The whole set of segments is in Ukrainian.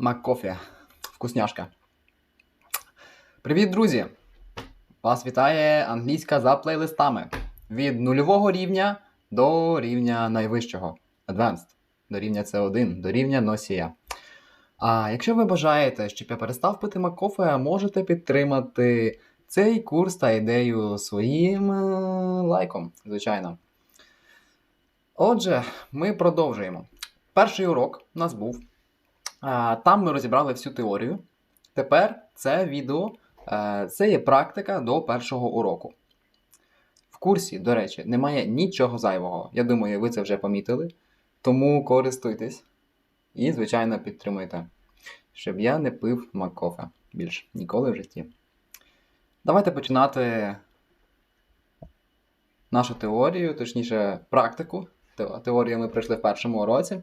Маккофі. Вкусняшка. Привіт, друзі! Вас вітає англійська за плейлистами. Від нульового рівня до рівня найвищого. Advanced. До рівня C1, до рівня носія. А якщо ви бажаєте, щоб я перестав пити Маккофе, можете підтримати цей курс та ідею своїм е, лайком, звичайно. Отже, ми продовжуємо. Перший урок у нас був. Там ми розібрали всю теорію. Тепер це відео, е, це є практика до першого уроку. В курсі, до речі, немає нічого зайвого. Я думаю, ви це вже помітили. Тому користуйтесь і, звичайно, підтримуйте, щоб я не пив маккофе більш ніколи в житті. Давайте починати нашу теорію, точніше, практику. Те- Теорію ми пройшли в першому уроці.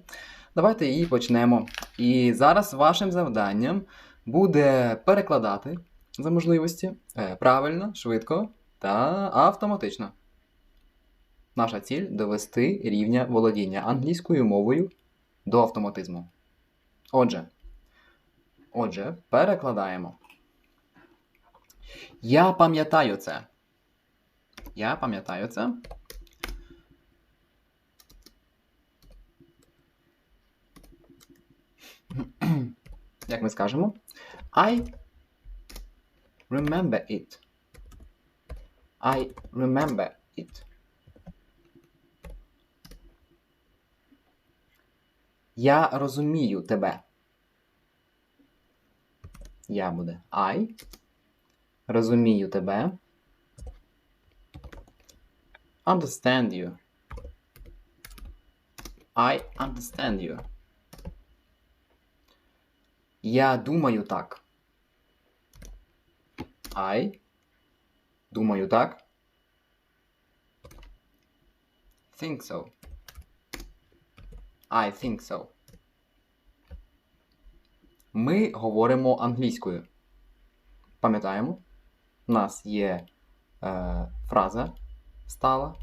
Давайте її почнемо. І зараз вашим завданням буде перекладати за можливості е, правильно, швидко та автоматично. Наша ціль довести рівня володіння англійською мовою до автоматизму. Отже, отже, перекладаємо. Я пам'ятаю це. Я пам'ятаю це. Як ми скажемо? I remember it. I remember it. Я розумію тебе. Я буде I. Розумію тебе. Understand you. I understand you. Я думаю так. I. Думаю так. Think so. I think so. Ми говоримо англійською. Пам'ятаємо? У нас є е, фраза стала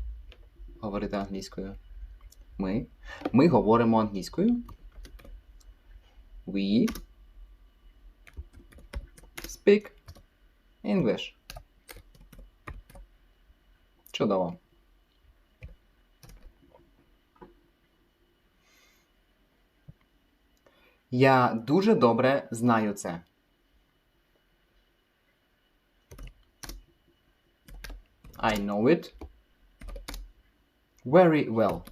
говорити англійською. Ми. Ми говоримо англійською. We speak English. Чудово. Я дуже добре знаю це. I know it very well.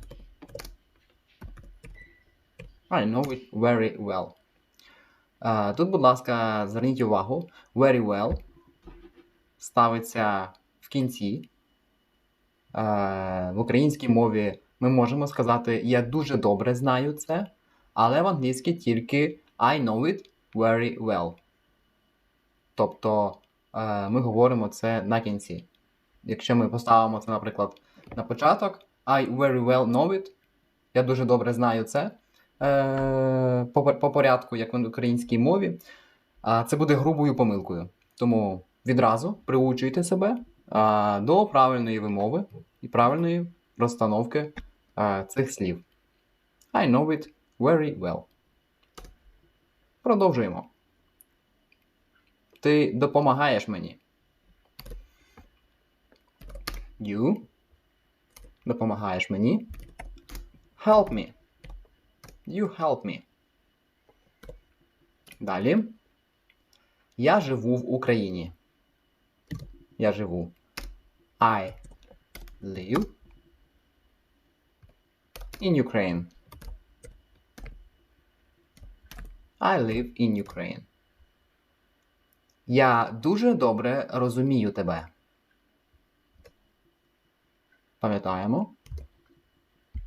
I know it very well. Тут, будь ласка, зверніть увагу. Very well ставиться в кінці. В українській мові ми можемо сказати Я дуже добре знаю це, але в англійській тільки I know it very well. Тобто е, ми говоримо це на кінці. Якщо ми поставимо це, наприклад, на початок, I very well know it. Я дуже добре знаю це е, по, по порядку, як в українській мові, а це буде грубою помилкою. Тому відразу приучуйте себе а, до правильної вимови і правильної розстановки а, цих слів. I know it very well. Продовжуємо. Ти допомагаєш мені. You допомагаєш мені. Help me. You help me. Далі. Я живу в Україні. Я живу. I live in Ukraine. I live in Ukraine. Я дуже добре розумію тебе. Пам'ятаємо.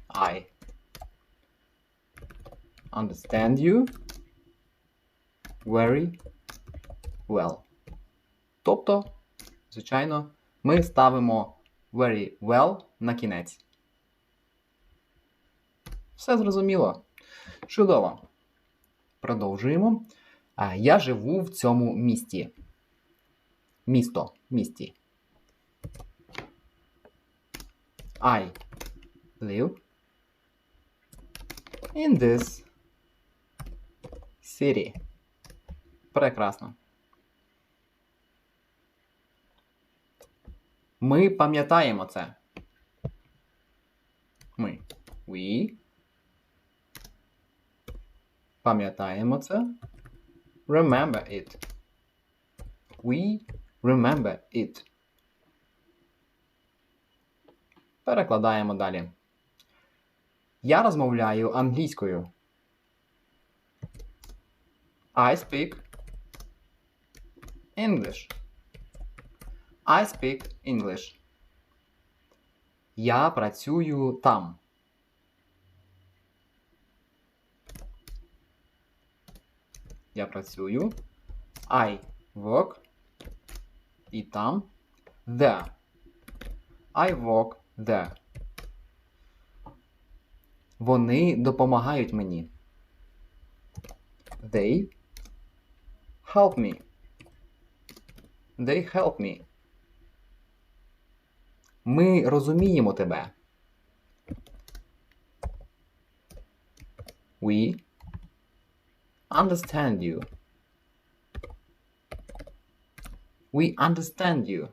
I understand you very well. Тобто, звичайно, ми ставимо very well на кінець. Все зрозуміло. Чудово. Продовжуємо. Я живу в цьому місті. Місто. Місті. I live in this city. Прекрасно. Ми пам'ятаємо це. Ми. We. Пам'ятаємо це. Remember it. We remember it. Перекладаємо далі. Я розмовляю англійською. I speak English. I speak English. Я працюю там. Я працюю. I work. І там. There. I work there. Вони допомагають мені. They help me. They help me. Ми розуміємо тебе. We understand you. We understand you.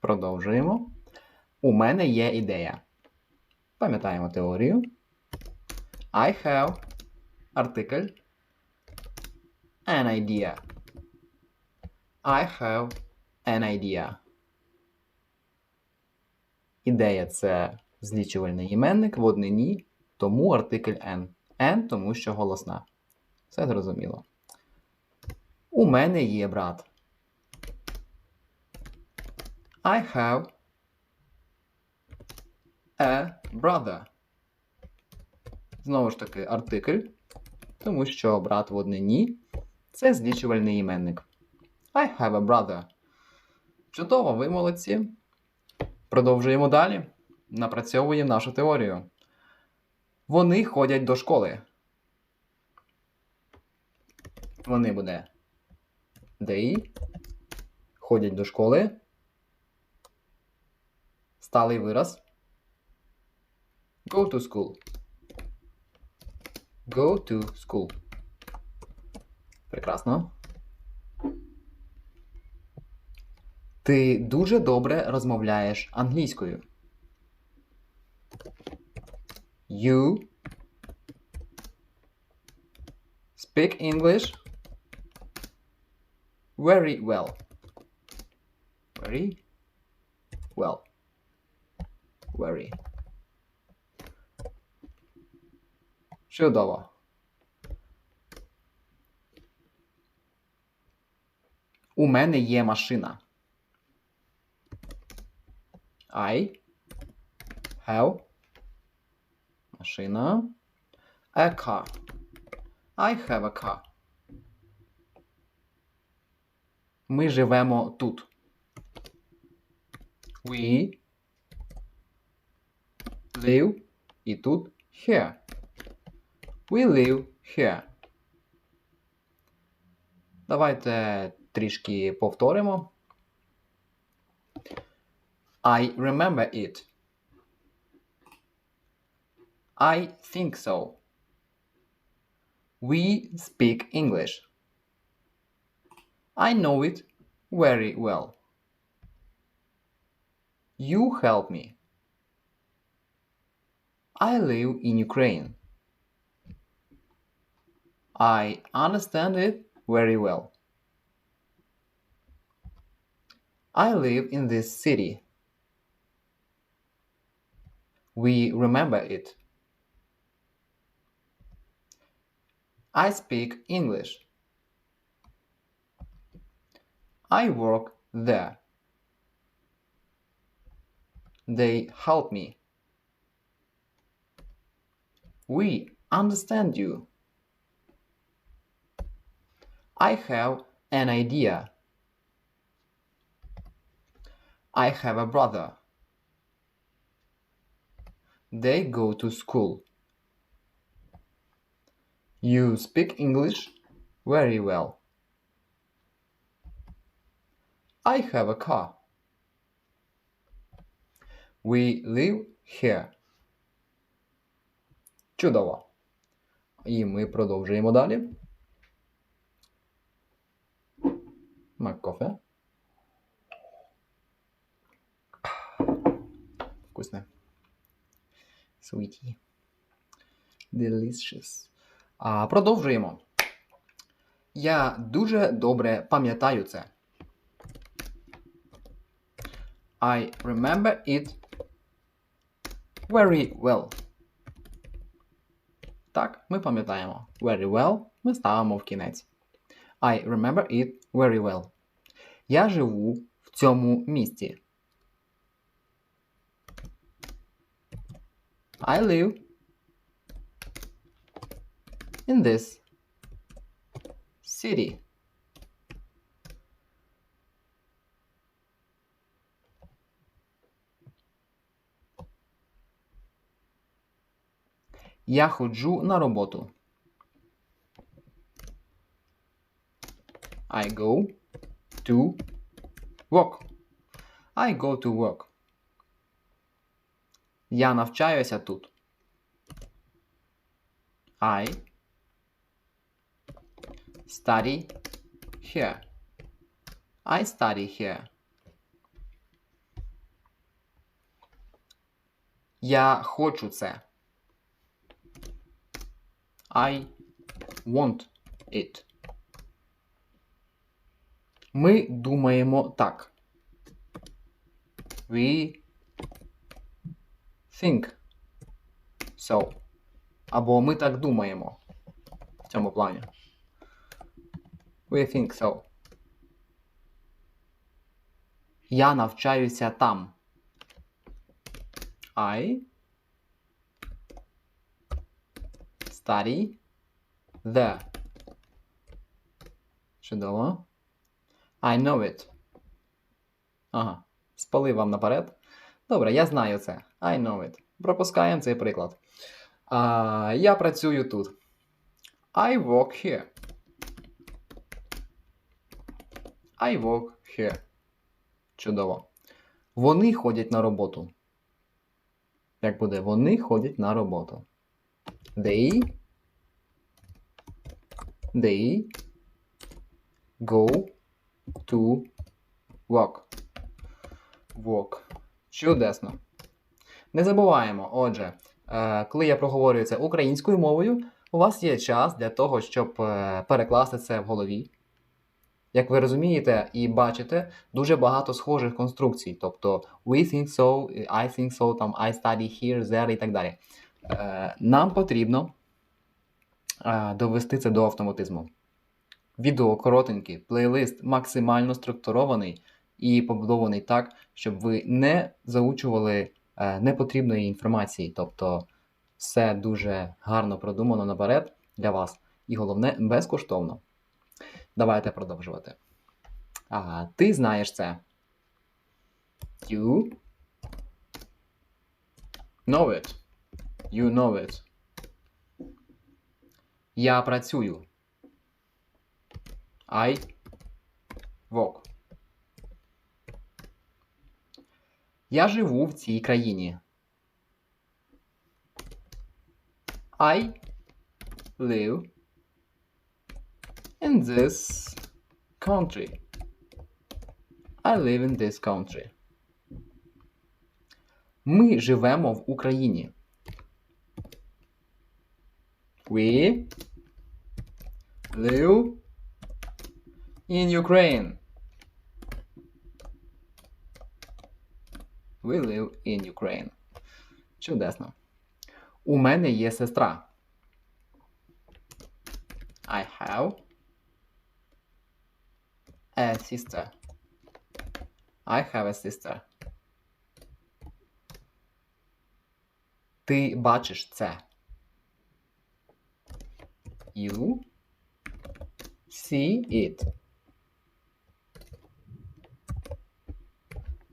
Продовжуємо. У мене є ідея. Пам'ятаємо теорію. I have артикль an idea. I have an idea. Ідея це злічувальний іменник в однині, тому артикль N. N, тому що голосна. Все зрозуміло. У мене є брат. I have a brother. Знову ж таки, артикль, тому що брат в однині це злічувальний іменник. I have a brother. Чудово, ви молодці. Продовжуємо далі. Напрацьовуємо нашу теорію. Вони ходять до школи. Вони буде. They ходять до школи. Сталий вираз. Go to school. Go to school. Прекрасно. Ти дуже добре розмовляєш англійською. You speak English very well. Very well. Very. Чудово. У мене є машина. I have машина. A car. I have a car. Ми живемо тут. We live і тут here. We live here. Давайте трішки повторимо. I remember it. I think so. We speak English. I know it very well. You help me. I live in Ukraine. I understand it very well. I live in this city. We remember it. I speak English. I work there. They help me. We understand you. I have an idea. I have a brother. They go to school. You speak English very well. I have a car. We live here. Чудово. І ми продовжуємо далі. Маккофе. Вкусне. Sweetie. Delicious. А, продовжуємо. Я дуже добре пам'ятаю це. I remember it very well. Так, ми пам'ятаємо. Very well ми ставимо в кінець. I remember it very well. Я живу в цьому місті. I live in this city. Я ходжу на роботу. I go to work. I go to work. Я навчаюся тут. I study here. I study here. Я хочу це. I want it. Ми думаємо так. We think so. Або ми так думаємо. В цьому плані. We think so. Я навчаюся там. I study there. Чудово. I know it. Ага. Спалив вам наперед. Добре, я знаю це. I know it. Пропускаємо цей приклад. А, я працюю тут. I work here. I work here. Чудово. Вони ходять на роботу. Як буде? Вони ходять на роботу. They. They go to work. Work. Чудесно. Не забуваємо, отже, е, коли я проговорюю це українською мовою, у вас є час для того, щоб е, перекласти це в голові. Як ви розумієте і бачите, дуже багато схожих конструкцій. Тобто we think so, I think so, там I study here, there і так далі. Е, Нам потрібно довести це до автоматизму. Відео коротенький, плейлист максимально структурований і побудований так, щоб ви не заучували е, непотрібної інформації. Тобто все дуже гарно продумано наперед для вас. І головне, безкоштовно. Давайте продовжувати. А, ти знаєш це. You know it. You know it. Я працюю. I work. Я живу в цій країні. I live in this country. I live in this country. Ми живемо в Україні. We live in Ukraine. We live in Ukraine. Чудесно. У мене є сестра. I have a sister. I have a sister. Ти бачиш це. You see it.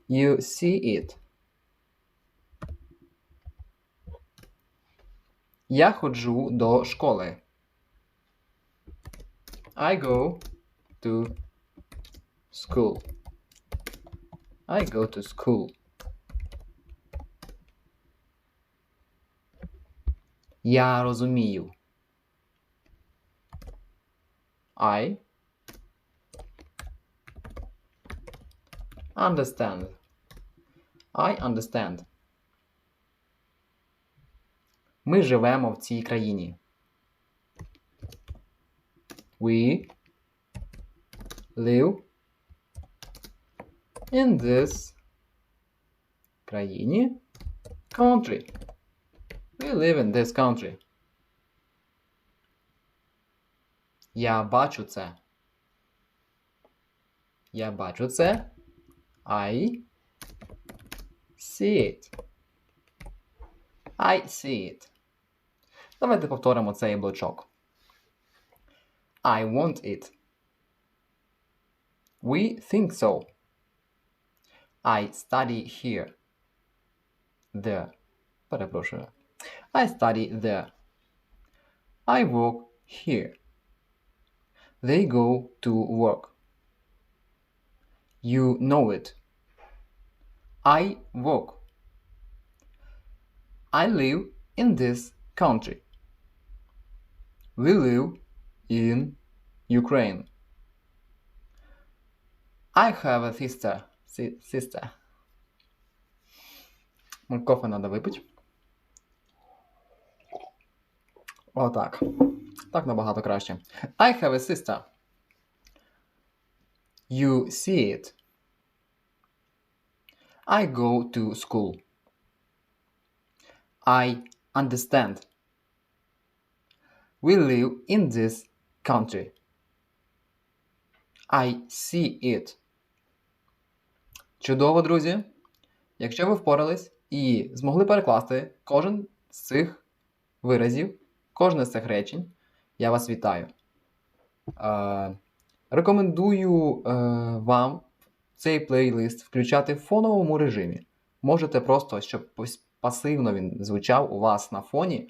You see it. Я ходжу до школи. I go to school. I go to school. Я розумію. I understand. I understand. Ми живемо в цій країні. We live in this країні country. We live in this country. Я бачу це. Я бачу це. I see it. I see it. Давайте повторимо цей блочок. I want it. We think so. I study here. There. Перепрошую. I study there. I work here. They go to work. You know it. I work. I live in this country. We live in Ukraine. I have a sister. Si- sister. Ну, Кофе надо випити. Отак. Так набагато краще. I have a sister. You see it. I go to school. I understand. We live in this country. I see it. Чудово, друзі! Якщо ви впорались і змогли перекласти кожен з цих виразів, кожне з цих речень, я вас вітаю. Е, рекомендую е, вам цей плейлист включати в фоновому режимі. Можете просто, щоб пасивно він звучав у вас на фоні,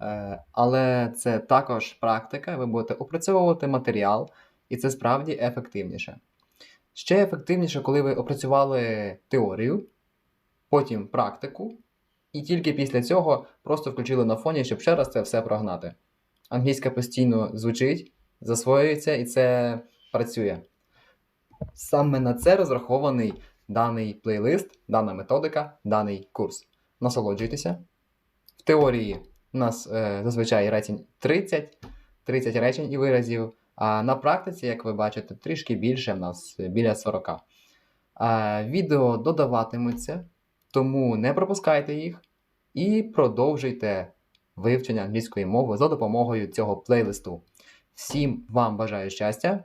е, але це також практика, ви будете опрацьовувати матеріал, і це справді ефективніше. Ще ефективніше, коли ви опрацювали теорію, потім практику, і тільки після цього просто включили на фоні, щоб ще раз це все прогнати. Англійська постійно звучить, засвоюється і це працює. Саме на це розрахований даний плейлист, дана методика, даний курс. Насолоджуйтеся. В теорії у нас е, зазвичай речень 30, 30 речень і виразів. А на практиці, як ви бачите, трішки більше, в нас е, біля 40. А, відео додаватимуться, тому не пропускайте їх і продовжуйте вивчення англійської мови за допомогою цього плейлисту. Всім вам бажаю щастя.